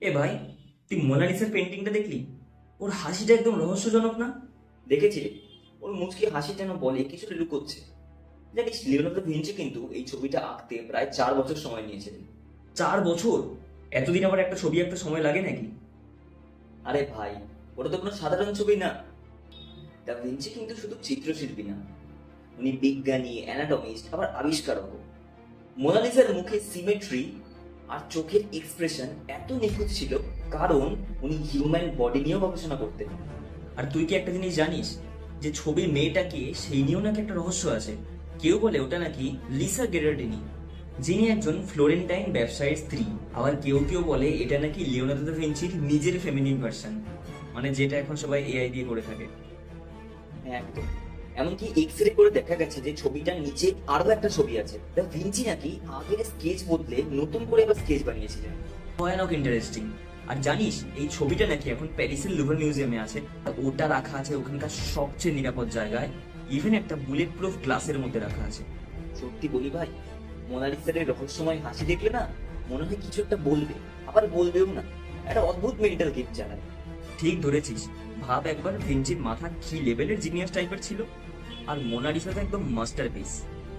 এ ভাই তুই মোনালিসের পেন্টিংটা দেখলি? ওর হাসিটা একদম রহস্যজনক না? দেখেছি। ওর মুচকি হাসি যেন বলে কিছুটা লুকোচ্ছে। জানিস লিওনার্দো ভিঞ্চি কিন্তু এই ছবিটা আঁকতে প্রায় চার বছর সময় নিয়েছিলেন চার বছর? এতদিন আবার একটা ছবি একটা সময় লাগে নাকি? আরে ভাই ওটা তো কোনো সাধারণ ছবি না। দা ভিঞ্চি কিন্তু শুধু চিত্রশিল্পী না। উনি বিজ্ঞানী অ্যানাটমিস্ট আবার আবিষ্কারক মোনালিসার মুখে সিমেট্রি আর চোখের এক্সপ্রেশন এত নিখুঁত ছিল, কারণ উনি হিউম্যান বডি নিয়েও গবেষণা করতেন। আর তুই কি একটা জিনিস জানিস? যে ছবির মেয়েটাকে সেই নিয়েও নাকি একটা রহস্য আছে। কেউ বলে ওটা নাকি লিসা গেরার্ডিনি, যিনি একজন ফ্লোরেন্টাইন ব্যবসায়ীর স্ত্রী। আবার কেউ কেউ বলে এটা নাকি লিওনার্দো দা ভিঞ্চির নিজের ফেমিনিন ভার্সন মানে যেটা এখন সবাই এআই দিয়ে করে থাকে। হ্যাঁ একদম। এমনকি এক্স রে করে দেখা গেছে যে ছবিটার নিচে আরও একটা ছবি আছে। দা ভিঞ্চি নাকি আগের স্কেচ বদলে নতুন করে আবার স্কেচ বানিয়েছিলেন। ভয়ানক ইন্টারেস্টিং আর জানিস এই ছবিটা নাকি এখন প্যারিসের লুভার মিউজিয়ামে আছে। ওটা রাখা আছে ওখানকার সবচেয়ে নিরাপদ জায়গায়। ইভেন একটা বুলেট প্রুফ গ্লাসের মধ্যে রাখা আছে। সত্যি বলি ভাই মোনালিসার এই রহস্যময় হাসি দেখলে না মনে হয় কিছু একটা বলবে। আবার বলবেও না। একটা অদ্ভুত মেন্টাল গেম চালায় ঠিক ধরেছিস। ভাব একবার ভিঞ্চির মাথা কি লেভেলের জিনিয়াস টাইপের ছিল। আর মোনালিসা তো একদম মাস্টারপিস